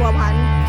บัวพันธ์